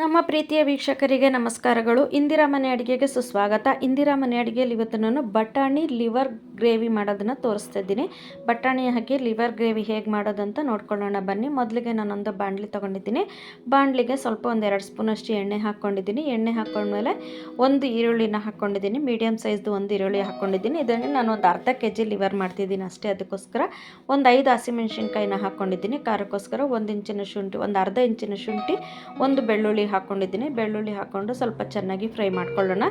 ನಮ್ಮ ಪ್ರೀತಿಯ ವೀಕ್ಷಕರಿಗೆ ನಮಸ್ಕಾರಗಳು. ಇಂದಿರಾ ಮನೆ ಅಡುಗೆಗೆ ಸುಸ್ವಾಗತ. ಇಂದಿರಾ ಮನೆ ಅಡುಗೆಯಲ್ಲಿ ಇವತ್ತು ನಾನು ಬಟಾಣಿ, ಲಿವರ್ ಗ್ರೇವಿ ಮಾಡೋದನ್ನು ತೋರಿಸ್ತಾ ಇದ್ದೀನಿ. ಬಟಾಣಿ ಹಾಕಿ, ಲಿವರ್ ಗ್ರೇವಿ ಹೇಗೆ ಮಾಡೋದಂತ ನೋಡ್ಕೊಳ್ಳೋಣ. ಬನ್ನಿ, ಮೊದಲಿಗೆ ನಾನೊಂದು ಬಾಣಲಿ ತೊಗೊಂಡಿದ್ದೀನಿ. ಬಾಣಲಿಗೆ ಸ್ವಲ್ಪ ಒಂದು ಎರಡು ಸ್ಪೂನಷ್ಟು ಎಣ್ಣೆ ಹಾಕ್ಕೊಂಡಿದ್ದೀನಿ. ಎಣ್ಣೆ ಹಾಕ್ಕೊಂಡ್ಮೇಲೆ ಒಂದು ಈರುಳ್ಳಿನ ಹಾಕ್ಕೊಂಡಿದ್ದೀನಿ. ಮೀಡಿಯಮ್ ಸೈಜ್ದು ಒಂದು ಈರುಳ್ಳಿ ಹಾಕ್ಕೊಂಡಿದ್ದೀನಿ. ಇದನ್ನು ನಾನು ಒಂದು ಅರ್ಧ ಕೆ ಜಿ ಲಿವರ್ ಮಾಡ್ತಿದ್ದೀನಿ ಅಷ್ಟೇ. ಅದಕ್ಕೋಸ್ಕರ ಒಂದು ಐದು ಹಸಿಮೆಣ್ಸಿನ್ಕಾಯಿನ ಹಾಕ್ಕೊಂಡಿದ್ದೀನಿ. ಖಾರಕ್ಕೋಸ್ಕರ ಒಂದು ಇಂಚಿನ ಶುಂಠಿ, ಒಂದು ಅರ್ಧ ಇಂಚಿನ ಶುಂಠಿ, ಒಂದು ಬೆಳ್ಳುಳ್ಳಿ ಹಾಕ್ಕೊಂಡಿದ್ದೀನಿ ಬೆಳ್ಳುಳ್ಳಿ ಹಾಕ್ಕೊಂಡು ಸ್ವಲ್ಪ ಚೆನ್ನಾಗಿ ಫ್ರೈ ಮಾಡ್ಕೊಳ್ಳೋಣ.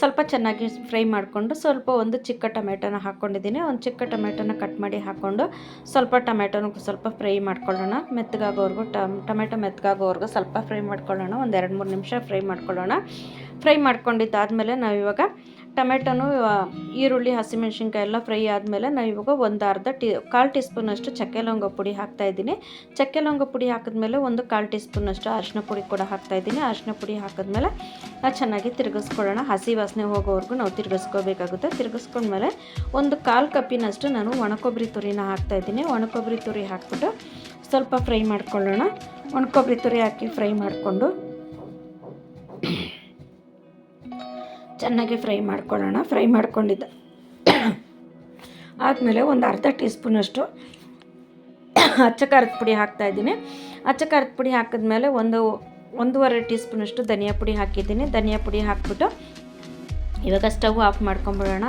ಸ್ವಲ್ಪ ಚೆನ್ನಾಗಿ ಫ್ರೈ ಮಾಡಿಕೊಂಡು ಸ್ವಲ್ಪ ಒಂದು ಚಿಕ್ಕ ಟೊಮೆಟೊನ ಹಾಕ್ಕೊಂಡಿದ್ದೀನಿ ಒಂದು ಚಿಕ್ಕ ಟೊಮೆಟೊನ ಕಟ್ ಮಾಡಿ ಹಾಕ್ಕೊಂಡು ಸ್ವಲ್ಪ ಟೊಮೆಟೊನ ಸ್ವಲ್ಪ ಫ್ರೈ ಮಾಡ್ಕೊಳ್ಳೋಣ. ಮೆತ್ತಗಾಗೋವರೆಗೂ ಟೊಮೆಟೊ ಮೆತ್ತಗಾಗೋವರೆಗೂ ಸ್ವಲ್ಪ ಫ್ರೈ ಮಾಡ್ಕೊಳ್ಳೋಣ. ಒಂದು ಎರಡು ಮೂರು ನಿಮಿಷ ಫ್ರೈ ಮಾಡ್ಕೊಳ್ಳೋಣ. ಫ್ರೈ ಮಾಡ್ಕೊಂಡಿದ್ದಾದಮೇಲೆ ನಾವಿವಾಗ ಟೊಮೆಟೊನು ಈರುಳ್ಳಿ, ಹಸಿಮೆಣ್ಸಿನ್ಕಾಯಿ ಎಲ್ಲ ಫ್ರೈ ಆದಮೇಲೆ ನಾನು ಇವಾಗ ಒಂದು ಅರ್ಧ ಟೀ, ಕಾಲು ಟೀ ಸ್ಪೂನಷ್ಟು ಚಕ್ಕೆ ಲವಂಗ ಪುಡಿ ಹಾಕ್ತಾಯಿದ್ದೀನಿ ಚಕ್ಕೆ ಲವಂಗ ಪುಡಿ ಹಾಕಿದ್ಮೇಲೆ ಒಂದು ಕಾಲು ಟೀ ಸ್ಪೂನಷ್ಟು ಅರಿಶಿನ ಪುಡಿ ಕೂಡ ಹಾಕ್ತಾಯಿದ್ದೀನಿ ಅರಿಶಿನ ಪುಡಿ ಹಾಕಿದ್ಮೇಲೆ ಚೆನ್ನಾಗಿ ತಿರುಗಿಸ್ಕೊಳ್ಳೋಣ. ಹಸಿ ವಾಸನೆ ಹೋಗೋವರೆಗೂ ನಾವು ತಿರುಗಿಸ್ಕೋಬೇಕಾಗುತ್ತೆ. ತಿರುಗಿಸ್ಕೊಂಡ್ಮೇಲೆ ಒಂದು ಕಾಲು ಕಪ್ಪಿನಷ್ಟು ನಾನು ಒಣಕೊಬ್ಬರಿ ತುರಿನ ಹಾಕ್ತಾಯಿದ್ದೀನಿ ಒಣಕೊಬ್ಬರಿ ತುರಿ ಹಾಕ್ಬಿಟ್ಟು ಸ್ವಲ್ಪ ಫ್ರೈ ಮಾಡ್ಕೊಳ್ಳೋಣ. ಒಣಕೊಬ್ಬರಿ ತುರಿ ಹಾಕಿ ಫ್ರೈ ಮಾಡಿಕೊಂಡು ಚೆನ್ನಾಗಿ ಫ್ರೈ ಮಾಡ್ಕೊಳ್ಳೋಣ. ಫ್ರೈ ಮಾಡ್ಕೊಂಡಿದ್ದ. ಆದಮೇಲೆ ಒಂದು ಅರ್ಧ ಟೀ ಸ್ಪೂನಷ್ಟು ಅಚ್ಚ ಖಾರದ ಪುಡಿ ಹಾಕ್ತಾಯಿದ್ದೀನಿ ಅಚ್ಚ ಖಾರದ ಪುಡಿ ಹಾಕಿದ್ಮೇಲೆ ಒಂದು ಒಂದೂವರೆ ಟೀ ಸ್ಪೂನಷ್ಟು ಧನಿಯಾ ಪುಡಿ ಹಾಕಿದ್ದೀನಿ. ಧನಿಯಾ ಪುಡಿ ಹಾಕ್ಬಿಟ್ಟು ಇವಾಗ ಸ್ಟವ್ ಆಫ್ ಮಾಡ್ಕೊಂಬಿಡೋಣ.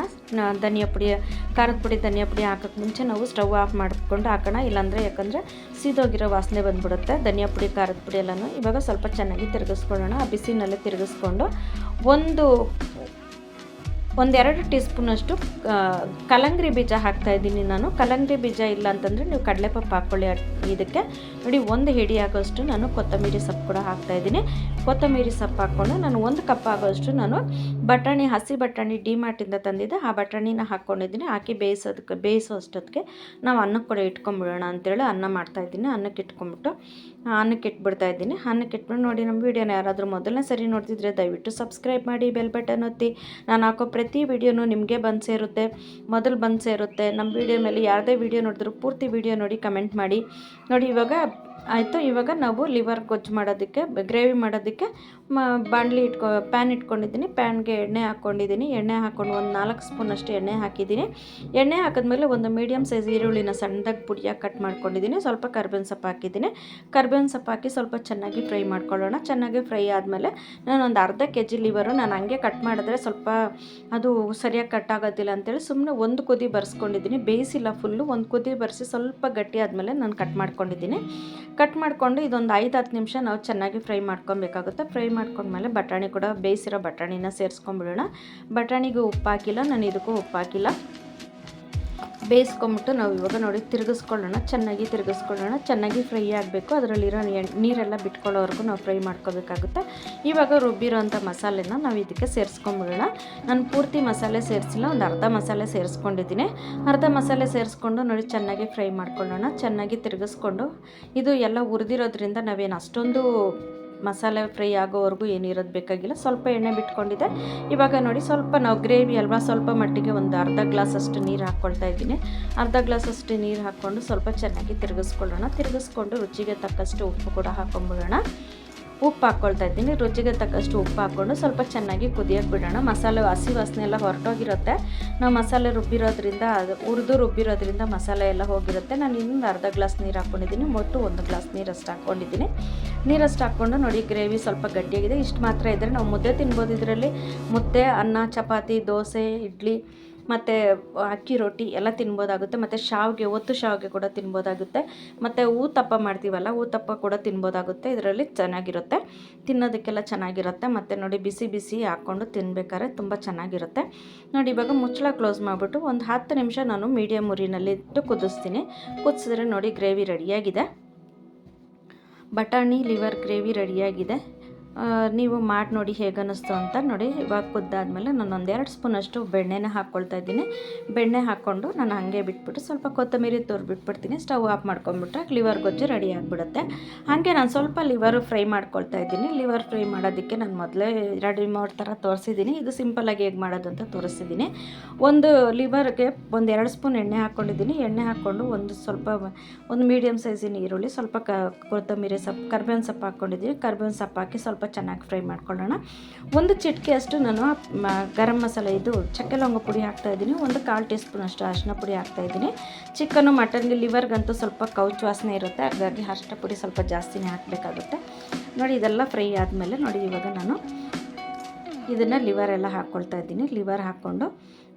ಧನಿಯಾ ಪುಡಿ, ಖಾರದ ಪುಡಿ, ಧನಿಯಾ ಪುಡಿ ಹಾಕೋಕ್ಕೆ ಮುಂಚೆ ನಾವು ಸ್ಟವ್ ಆಫ್ ಮಾಡಿಕೊಂಡು ಹಾಕೋಣ. ಇಲ್ಲಾಂದರೆ ಯಾಕಂದರೆ ಸೀದೋಗಿರೋ ವಾಸನೆ ಬಂದುಬಿಡುತ್ತೆ. ಧನಿಯಾ ಪುಡಿ, ಖಾರದ ಪುಡಿ ಎಲ್ಲನೂ ಇವಾಗ ಸ್ವಲ್ಪ ಚೆನ್ನಾಗಿ ತಿರುಗಿಸ್ಕೊಳ್ಳೋಣ. ಆ ಬಿಸಿನಲ್ಲೇ ತಿರುಗಿಸ್ಕೊಂಡು ಒಂದು ಒಂದೆರಡು ಟೀ ಸ್ಪೂನಷ್ಟು ಕಲಂಗ್ರಿ ಬೀಜ ಹಾಕ್ತಾ ಇದ್ದೀನಿ ನಾನು. ಕಲಂಗ್ರಿ ಬೀಜ ಇಲ್ಲ ಅಂತಂದರೆ ನೀವು ಕಡಲೆಪಪ್ಪು ಹಾಕ್ಕೊಳ್ಳಿ. ಇದಕ್ಕೆ ನೋಡಿ, ಒಂದು ಹಿಡಿ ಆಗೋಷ್ಟು ನಾನು ಕೊತ್ತಂಬರಿ ಸೊಪ್ಪು ಕೂಡ ಹಾಕ್ತಾ ಇದ್ದೀನಿ. ಕೊತ್ತಂಬರಿ ಸೊಪ್ಪು ಹಾಕ್ಕೊಂಡು ನಾನು ಒಂದು ಕಪ್ ಆಗೋಷ್ಟು ನಾನು ಬಟಾಣಿ, ಹಸಿ ಬಟಾಣಿ ಡಿಮಾರ್ಟಿಂದ ತಂದಿದ್ದೆ. ಆ ಬಟಾಣಿನ ಹಾಕ್ಕೊಂಡಿದ್ದೀನಿ. ಹಾಕಿ ಬೇಯಿಸೋದಕ್ಕೆ, ಬೇಯಿಸೋ ಅಷ್ಟೊತ್ತಿಗೆ ನಾವು ಅನ್ನಕ್ಕೆ ಕೂಡ ಇಟ್ಕೊಂಬಿಡೋಣ ಅಂತೇಳಿ ಅನ್ನ ಮಾಡ್ತಾ ಇದ್ದೀನಿ. ಅನ್ನಕ್ಕೆ ಇಟ್ಕೊಂಬಿಟ್ಟು ಅನ್ನಕ್ಕೆ ಇಟ್ಬಿಡ್ತಾ ಇದ್ದೀನಿ. ಅನ್ನಕ್ಕೆ ಇಟ್ಬಿಟ್ಟು ನೋಡಿ, ನಮ್ಮ ವೀಡಿಯೋನ ಯಾರಾದರೂ ಮೊದಲನೇ ಸರಿ ನೋಡ್ತಿದ್ರೆ ದಯವಿಟ್ಟು ಸಬ್ಸ್ಕ್ರೈಬ್ ಮಾಡಿ, ಬೆಲ್ ಬಟನ್ ಒತ್ತಿ. ನಾನು ಹಾಕೋ ಪ್ರತಿ ವಿಡಿಯೋನು ನಿಮಗೆ ಬಂದು ಸೇರುತ್ತೆ, ಮೊದಲು ಬಂದು ಸೇರುತ್ತೆ. ನಮ್ಮ ವಿಡಿಯೋ ಮೇಲೆ ಯಾರದೇ ವಿಡಿಯೋ ನೋಡಿದ್ರು ಪೂರ್ತಿ ವಿಡಿಯೋ ನೋಡಿ ಕಮೆಂಟ್ ಮಾಡಿ. ನೋಡಿ ಇವಾಗ ಆಯಿತು, ಇವಾಗ ನಾವು ಲಿವರ್ ಗೊಜ್ಜು ಮಾಡೋದಕ್ಕೆ, ಗ್ರೇವಿ ಮಾಡೋದಕ್ಕೆ ಮ, ಬಾಣಲಿ ಇಟ್ಕೊ ಪ್ಯಾನ್ ಇಟ್ಕೊಂಡಿದ್ದೀನಿ. ಪ್ಯಾನ್ಗೆ ಎಣ್ಣೆ ಹಾಕ್ಕೊಂಡಿದ್ದೀನಿ. ಎಣ್ಣೆ ಹಾಕ್ಕೊಂಡು ಒಂದು ನಾಲ್ಕು ಸ್ಪೂನ್ ಅಷ್ಟು ಎಣ್ಣೆ ಹಾಕಿದ್ದೀನಿ. ಎಣ್ಣೆ ಹಾಕಿದ್ಮೇಲೆ ಒಂದು ಮೀಡಿಯಮ್ ಸೈಜ್ ಈರುಳ್ಳಿನ ಸಣ್ಣದಾಗಿ ಪುಡಿಯಾಗಿ ಕಟ್ ಮಾಡ್ಕೊಂಡಿದ್ದೀನಿ. ಸ್ವಲ್ಪ ಕರ್ಬೇವಿನ ಸೊಪ್ಪು ಹಾಕಿದ್ದೀನಿ. ಕರ್ಬೇವಿನ ಸೊಪ್ಪು ಹಾಕಿ ಸ್ವಲ್ಪ ಚೆನ್ನಾಗಿ ಫ್ರೈ ಮಾಡ್ಕೊಳ್ಳೋಣ. ಚೆನ್ನಾಗಿ ಫ್ರೈ ಆದಮೇಲೆ ನಾನು ಒಂದು ಅರ್ಧ ಕೆ ಜಿ ಲಿವರು ನಾನು ಹಂಗೆ ಕಟ್ ಮಾಡಿದ್ರೆ ಸ್ವಲ್ಪ ಅದು ಸರಿಯಾಗಿ ಕಟ್ ಆಗೋದಿಲ್ಲ ಅಂತೇಳಿ ಸುಮ್ಮನೆ ಒಂದು ಕುದಿ ಬರ್ಸ್ಕೊಂಡಿದ್ದೀನಿ. ಬೇಯಿಸಿಲ್ಲ ಫುಲ್ಲು ಒಂದು ಕುದಿ ಬರೆಸಿ ಸ್ವಲ್ಪ ಗಟ್ಟಿ ಆದಮೇಲೆ ನಾನು ಕಟ್ ಮಾಡ್ಕೊಂಡಿದ್ದೀನಿ. ಕಟ್ ಮಾಡಿಕೊಂಡು ಇದೊಂದು ಐದು ಹತ್ತು ನಿಮಿಷ ನಾವು ಚೆನ್ನಾಗಿ ಫ್ರೈ ಮಾಡ್ಕೊಬೇಕಾಗುತ್ತೆ. ಫ್ರೈ ಮಾಡ್ಕೊಂಡ್ಮೇಲೆ ಬಟಾಣಿ ಕೂಡ ಬೇಯಿಸಿರೋ ಬಟಾಣಿನ ಸೇರಿಸ್ಕೊಂಬಿಡೋಣ. ಬಟಾಣಿಗೂ ಉಪ್ಪು ಹಾಕಿಲ್ಲ, ನಾನು ಇದಕ್ಕೂ ಉಪ್ಪು ಹಾಕಿಲ್ಲ. ಬೇಯಿಸ್ಕೊಂಬಿಟ್ಟು ನಾವು ಇವಾಗ ನೋಡಿ ತಿರುಗಿಸ್ಕೊಳ್ಳೋಣ, ಚೆನ್ನಾಗಿ ತಿರುಗಿಸ್ಕೊಳ್ಳೋಣ. ಚೆನ್ನಾಗಿ ಫ್ರೈ ಆಗಬೇಕು, ಅದರಲ್ಲಿರೋ ನೀರೆಲ್ಲ ಬಿಟ್ಕೊಳ್ಳೋವರೆಗೂ ನಾವು ಫ್ರೈ ಮಾಡ್ಕೋಬೇಕಾಗುತ್ತೆ. ಇವಾಗ ರುಬ್ಬಿರೋಂಥ ಮಸಾಲೆನ ನಾವು ಇದಕ್ಕೆ ಸೇರಿಸ್ಕೊಂಬಿಡೋಣ. ನಾನು ಪೂರ್ತಿ ಮಸಾಲೆ ಸೇರಿಸಿಲ್ಲ, ಒಂದು ಅರ್ಧ ಮಸಾಲೆ ಸೇರಿಸ್ಕೊಂಡಿದ್ದೀನಿ. ಅರ್ಧ ಮಸಾಲೆ ಸೇರಿಸ್ಕೊಂಡು ನೋಡಿ ಚೆನ್ನಾಗಿ ಫ್ರೈ ಮಾಡ್ಕೊಳ್ಳೋಣ, ಚೆನ್ನಾಗಿ ತಿರುಗಿಸ್ಕೊಂಡು. ಇದು ಎಲ್ಲ ಉರಿದಿರೋದ್ರಿಂದ ನಾವೇನು ಅಷ್ಟೊಂದು ಮಸಾಲೆ ಫ್ರೈ ಆಗೋವರೆಗೂ ಏನಿರೋದು ಬೇಕಾಗಿಲ್ಲ. ಸ್ವಲ್ಪ ಎಣ್ಣೆ ಬಿಟ್ಕೊಂಡಿದೆ ಇವಾಗ ನೋಡಿ ಸ್ವಲ್ಪ ನಾವು ಗ್ರೇವಿ ಅಲ್ವಾ, ಸ್ವಲ್ಪ ಮಟ್ಟಿಗೆ ಒಂದು ಅರ್ಧ ಗ್ಲಾಸ್ ಅಷ್ಟು ನೀರು ಹಾಕ್ಕೊಳ್ತಾ ಇದ್ದೀನಿ. ಅರ್ಧ ಗ್ಲಾಸ್ ಅಷ್ಟು ನೀರು ಹಾಕ್ಕೊಂಡು ಸ್ವಲ್ಪ ಚೆನ್ನಾಗಿ ತಿರುಗಿಸ್ಕೊಳ್ಳೋಣ. ತಿರುಗಿಸ್ಕೊಂಡು ರುಚಿಗೆ ತಕ್ಕಷ್ಟು ಉಪ್ಪು ಕೂಡ ಹಾಕ್ಕೊಂಬಿಡೋಣ ಉಪ್ಪು ಹಾಕ್ಕೊಳ್ತಾ ಇದ್ದೀನಿ. ರುಚಿಗೆ ತಕ್ಕಷ್ಟು ಉಪ್ಪು ಹಾಕ್ಕೊಂಡು ಸ್ವಲ್ಪ ಚೆನ್ನಾಗಿ ಕುದಿಯೋಕೆ ಬಿಡೋಣ. ಮಸಾಲೆ ಹಸಿ ವಾಸನೆ ಎಲ್ಲ ಹೊರಟೋಗಿರುತ್ತೆ. ನಾವು ಮಸಾಲೆ ರುಬ್ಬಿರೋದ್ರಿಂದ ಅದು ಹುರಿದು ರುಬ್ಬಿರೋದ್ರಿಂದ ಮಸಾಲೆ ಎಲ್ಲ ಹೋಗಿರುತ್ತೆ. ನಾನು ಇನ್ನೊಂದು ಅರ್ಧ ಗ್ಲಾಸ್ ನೀರು ಹಾಕ್ಕೊಂಡಿದ್ದೀನಿ ಮೊಟ್ಟು ಒಂದು ಗ್ಲಾಸ್ ನೀರಷ್ಟು ಹಾಕ್ಕೊಂಡಿದ್ದೀನಿ ನೀರಷ್ಟು ಹಾಕ್ಕೊಂಡು ನೋಡಿ, ಗ್ರೇವಿ ಸ್ವಲ್ಪ ಗಟ್ಟಿಯಾಗಿದೆ. ಇಷ್ಟು ಮಾತ್ರ ಇದ್ದರೆ ನಾವು ಮುದ್ದೆ ತಿನ್ಬೋದು ಇದರಲ್ಲಿ. ಮುದ್ದೆ, ಅನ್ನ, ಚಪಾತಿ, ದೋಸೆ, ಇಡ್ಲಿ ಮತ್ತು ಅಕ್ಕಿ ರೊಟ್ಟಿ ಎಲ್ಲ ತಿನ್ಬೋದಾಗುತ್ತೆ, ಮತ್ತು ಶಾವಿಗೆ, ಒತ್ತು ಶಾವಿಗೆ ಕೂಡ ತಿನ್ಬೋದಾಗುತ್ತೆ, ಮತ್ತು ಊತಪ್ಪ ಮಾಡ್ತೀವಲ್ಲ, ಊತಪ್ಪ ಕೂಡ ತಿನ್ಬೋದಾಗುತ್ತೆ, ಇದರಲ್ಲಿ ಚೆನ್ನಾಗಿರುತ್ತೆ, ತಿನ್ನೋದಕ್ಕೆಲ್ಲ ಚೆನ್ನಾಗಿರುತ್ತೆ, ಮತ್ತು ನೋಡಿ ಬಿಸಿ ಬಿಸಿ ಹಾಕ್ಕೊಂಡು ತಿನ್ಬೇಕಾದ್ರೆ ತುಂಬ ಚೆನ್ನಾಗಿರುತ್ತೆ. ನೋಡಿ ಇವಾಗ ಮುಚ್ಚಳ ಕ್ಲೋಸ್ ಮಾಡಿಬಿಟ್ಟು ಒಂದು ಹತ್ತು ನಿಮಿಷ ನಾನು ಮೀಡಿಯಮ್ ಉರಿನಲ್ಲಿ ಇಟ್ಟು ಕುದಿಸ್ತೀನಿ. ಕುದಿಸಿದ್ರೆ ನೋಡಿ ಗ್ರೇವಿ ರೆಡಿಯಾಗಿದೆ ಬಟಾಣಿ ಲಿವರ್ ಗ್ರೇವಿ ರೆಡಿಯಾಗಿದೆ ನೀವು ಮಾಡಿ ನೋಡಿ ಹೇಗೆ ಅನ್ನಿಸ್ತು ಅಂತ ನೋಡಿ, ಇವಾಗ ಕುದ್ದಾದಮೇಲೆ ನಾನು ಒಂದೆರಡು ಸ್ಪೂನಷ್ಟು ಬೆಣ್ಣೆನ ಹಾಕ್ಕೊಳ್ತಾ ಇದ್ದೀನಿ. ಬೆಣ್ಣೆ ಹಾಕ್ಕೊಂಡು ನಾನು ಹಾಗೆ ಬಿಟ್ಬಿಟ್ಟು ಸ್ವಲ್ಪ ಕೊತ್ತಂಬರಿ ಬಿಟ್ಬಿಡ್ತೀನಿ. ಸ್ಟವ್ ಆಫ್ ಮಾಡ್ಕೊಂಡ್ಬಿಟ್ರೆ ಲಿವರ್ ಗೊಜ್ಜು ರೆಡಿ ಆಗಿಬಿಡುತ್ತೆ. ಹಾಗೆ ನಾನು ಸ್ವಲ್ಪ ಲಿವರು ಫ್ರೈ ಮಾಡ್ಕೊಳ್ತಾ ಇದ್ದೀನಿ. ಲಿವರ್ ಫ್ರೈ ಮಾಡೋದಕ್ಕೆ ನಾನು ಮೊದಲೇ ರೆಡಿ ಮೂರು ಥರ ತೋರಿಸಿದ್ದೀನಿ. ಇದು ಸಿಂಪಲಾಗಿ ಹೇಗೆ ಮಾಡೋದು ಅಂತ ತೋರಿಸಿದ್ದೀನಿ. ಒಂದು ಲಿವರ್ಗೆ ಒಂದು ಎರಡು ಸ್ಪೂನ್ ಎಣ್ಣೆ ಹಾಕ್ಕೊಂಡಿದ್ದೀನಿ ಎಣ್ಣೆ ಹಾಕ್ಕೊಂಡು ಒಂದು ಸ್ವಲ್ಪ ಒಂದು ಮೀಡಿಯಮ್ ಸೈಜಿನ ಈರುಳ್ಳಿ, ಸ್ವಲ್ಪ ಕ ಕೊತ್ತಂಬರಿ ಸೊಪ್ಪು, ಕರ್ಬೇವಿನ ಸೊಪ್ಪು ಹಾಕ್ಕೊಂಡಿದ್ದೀನಿ ಕರ್ಬೇವಿನ ಸೊಪ್ಪು ಹಾಕಿ ಸ್ವಲ್ಪ ಚೆನ್ನಾಗಿ ಫ್ರೈ ಮಾಡ್ಕೊಳ್ಳೋಣ. ಒಂದು ಚಿಟಿಕೆ ಅಷ್ಟು ನಾನು ಗರಂ ಮಸಾಲೆ ಇದು ಚಕ್ಕೆ ಲವಂಗ ಪುಡಿ ಹಾಕ್ತಾಯಿದ್ದೀನಿ ಒಂದು ಕಾಲು ಟೀ ಸ್ಪೂನ್ ಅಷ್ಟು ಅರಿಶಿನ ಪುಡಿ ಹಾಕ್ತಾಯಿದ್ದೀನಿ ಚಿಕನ್ನು, ಮಟನ್ಗೆ ಲಿವರ್ಗಂತೂ ಸ್ವಲ್ಪ ಕೌಚ್ ವಾಸನೆ ಇರುತ್ತೆ. ಹಾಗಾಗಿ ಅರಿಶಿನ ಪುಡಿ ಸ್ವಲ್ಪ ಜಾಸ್ತಿನೇ ಹಾಕಬೇಕಾಗುತ್ತೆ. ನೋಡಿ, ಇದೆಲ್ಲ ಫ್ರೈ ಆದಮೇಲೆ ನೋಡಿ, ಇವಾಗ ನಾನು ಇದನ್ನು ಲಿವರ್ ಎಲ್ಲ ಹಾಕ್ಕೊಳ್ತಾ ಇದ್ದೀನಿ. ಲಿವರ್ ಹಾಕ್ಕೊಂಡು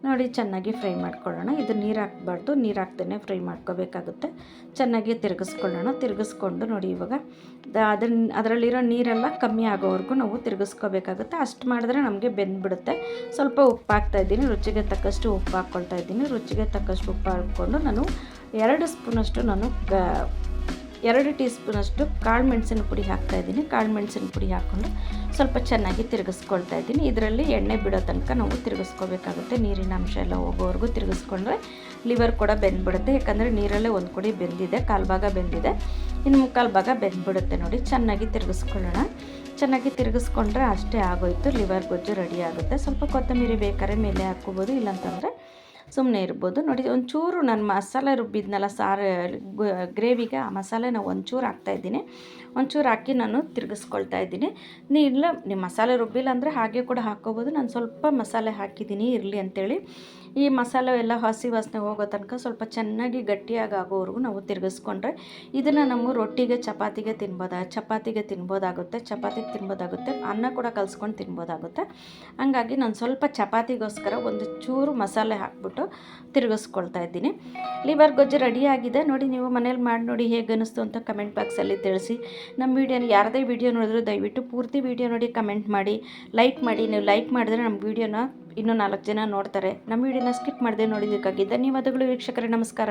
ನೋಡಿ, ಚೆನ್ನಾಗಿ ಫ್ರೈ ಮಾಡ್ಕೊಳ್ಳೋಣ. ಇದು ನೀರು ಹಾಕ್ಬಾರ್ದು. ನೀರು ಹಾಕ್ದೇ ಫ್ರೈ ಮಾಡ್ಕೋಬೇಕಾಗುತ್ತೆ. ಚೆನ್ನಾಗಿ ತಿರುಗಿಸ್ಕೊಳ್ಳೋಣ. ತಿರುಗಿಸ್ಕೊಂಡು ನೋಡಿ, ಇವಾಗ ಅದನ್ನ ಅದರಲ್ಲಿರೋ ನೀರೆಲ್ಲ ಕಮ್ಮಿ ಆಗೋವರೆಗೂ ನಾವು ತಿರುಗಿಸ್ಕೋಬೇಕಾಗುತ್ತೆ. ಅಷ್ಟು ಮಾಡಿದ್ರೆ ನಮಗೆ ಬೆಂದ್ಬಿಡುತ್ತೆ. ಸ್ವಲ್ಪ ಉಪ್ಪು ಹಾಕ್ತಾಯಿದ್ದೀನಿ ರುಚಿಗೆ ತಕ್ಕಷ್ಟು ಉಪ್ಪು ಹಾಕ್ಕೊಳ್ತಾ ಇದ್ದೀನಿ. ರುಚಿಗೆ ತಕ್ಕಷ್ಟು ಉಪ್ಪು ಹಾಕ್ಕೊಂಡು ನಾನು ಎರಡು ಸ್ಪೂನಷ್ಟು ನಾನು ಎರಡು ಟೀ ಸ್ಪೂನಷ್ಟು ಕಾಳು ಮೆಣಸಿನ ಪುಡಿ ಹಾಕ್ತಾಯಿದ್ದೀನಿ ಕಾಳು ಮೆಣಸಿನ ಪುಡಿ ಹಾಕ್ಕೊಂಡು ಸ್ವಲ್ಪ ಚೆನ್ನಾಗಿ ತಿರುಗಿಸ್ಕೊಳ್ತಾ ಇದ್ದೀನಿ. ಇದರಲ್ಲಿ ಎಣ್ಣೆ ಬಿಡೋ ತನಕ ನಾವು ತಿರುಗಿಸ್ಕೋಬೇಕಾಗುತ್ತೆ. ನೀರಿನ ಅಂಶ ಎಲ್ಲ ಹೋಗೋವರೆಗೂ ತಿರುಗಿಸ್ಕೊಂಡ್ರೆ ಲಿವರ್ ಕೂಡ ಬೆಂದ್ಬಿಡುತ್ತೆ. ಯಾಕಂದರೆ ನೀರಲ್ಲೇ ಒಂದು ಕುಡಿ ಬೆಂದಿದೆ, ಕಾಲು ಭಾಗ ಬೆಂದಿದೆ. ಇನ್ನು ಮುಕ್ಕಾಲು ಭಾಗ ಬೆಂದ್ಬಿಡುತ್ತೆ ನೋಡಿ. ಚೆನ್ನಾಗಿ ತಿರುಗಿಸ್ಕೊಳ್ಳೋಣ. ಚೆನ್ನಾಗಿ ತಿರುಗಿಸ್ಕೊಂಡ್ರೆ ಅಷ್ಟೇ ಆಗೋಯ್ತು. ಲಿವರ್ ಗೊಜ್ಜು ರೆಡಿ ಆಗುತ್ತೆ. ಸ್ವಲ್ಪ ಕೊತ್ತಂಬರಿ ಬೇಕಾದ್ರೆ ಮೇಲೆ ಹಾಕ್ಕೋಬೋದು. ಇಲ್ಲಾಂತಂದರೆ ಸುಮ್ಮನೆ ಇರ್ಬೋದು. ನೋಡಿ, ಒಂಚೂರು ನಾನು ಮಸಾಲೆ ರುಬ್ಬಿದ್ನಲ್ಲ ಸಾರು ಗ್ರೇವಿಗೆ ಆ ಮಸಾಲೆನ ಒಂಚೂರು ಹಾಕ್ತಾಯಿದ್ದೀನಿ ಒಂಚೂರು ಹಾಕಿ ನಾನು ತಿರುಗಿಸ್ಕೊಳ್ತಾ ಇದ್ದೀನಿ. ನೀ ಇಲ್ಲ ನೀವು ಮಸಾಲೆ ರುಬ್ಬಿಲ್ಲ ಅಂದರೆ ಹಾಗೆ ಕೂಡ ಹಾಕ್ಕೋಬೋದು. ನಾನು ಸ್ವಲ್ಪ ಮಸಾಲೆ ಹಾಕಿದ್ದೀನಿ, ಇರಲಿ ಅಂಥೇಳಿ ಈ ಮಸಾಲೆ ಎಲ್ಲ ಹಸಿ ವಾಸನೆ ಹೋಗೋ ತನಕ ಸ್ವಲ್ಪ ಚೆನ್ನಾಗಿ ಗಟ್ಟಿಯಾಗಿ ಆಗೋವರೆಗೂ ನಾವು ತಿರುಗಿಸ್ಕೊಂಡ್ರೆ ಇದನ್ನು ನಾವು ರೊಟ್ಟಿಗೆ, ಚಪಾತಿಗೆ ತಿನ್ಬೋದಾ? ಚಪಾತಿಗೆ ತಿನ್ಬೋದಾಗುತ್ತೆ ಚಪಾತಿಗೆ ತಿನ್ಬೋದಾಗುತ್ತೆ, ಅನ್ನ ಕೂಡ ಕಲಿಸ್ಕೊಂಡು ತಿನ್ಬೋದಾಗುತ್ತೆ. ಹಂಗಾಗಿ ನಾನು ಸ್ವಲ್ಪ ಚಪಾತಿಗೋಸ್ಕರ ಒಂದು ಚೂರು ಮಸಾಲೆ ಹಾಕ್ಬಿಟ್ಟು ತಿರುಗಿಸ್ಕೊಳ್ತಾ ಇದ್ದೀನಿ. ಲಿವರ್ ಗೊಜ್ಜು ರೆಡಿಯಾಗಿದೆ ನೋಡಿ ನೀವು ಮನೇಲಿ ಮಾಡಿ ನೋಡಿ ಹೇಗೆ ಅನ್ನಿಸ್ತು ಅಂತ ಕಮೆಂಟ್ ಬಾಕ್ಸಲ್ಲಿ ತಿಳಿಸಿ. ನಮ್ಮ ವೀಡಿಯೋನ ಯಾರದೇ ವೀಡಿಯೋ ನೋಡಿದ್ರು ದಯವಿಟ್ಟು ಪೂರ್ತಿ ವೀಡಿಯೋ ನೋಡಿ ಕಮೆಂಟ್ ಮಾಡಿ. ಲೈಕ್ ಮಾಡಿ. ನೀವು ಲೈಕ್ ಮಾಡಿದ್ರೆ ನಮ್ಮ ವೀಡಿಯೋನ ಇನ್ನೂ ನಾಲ್ಕು ಜನ ನೋಡ್ತಾರೆ. ನಮ್ಮ ವಿಡಿಯೋನ ಸ್ಕಿಪ್ ಮಾಡದೆ ನೋಡಿದ್ದಕ್ಕಾಗಿ ಧನ್ಯವಾದಗಳು ವೀಕ್ಷಕರೇ ನಮಸ್ಕಾರ.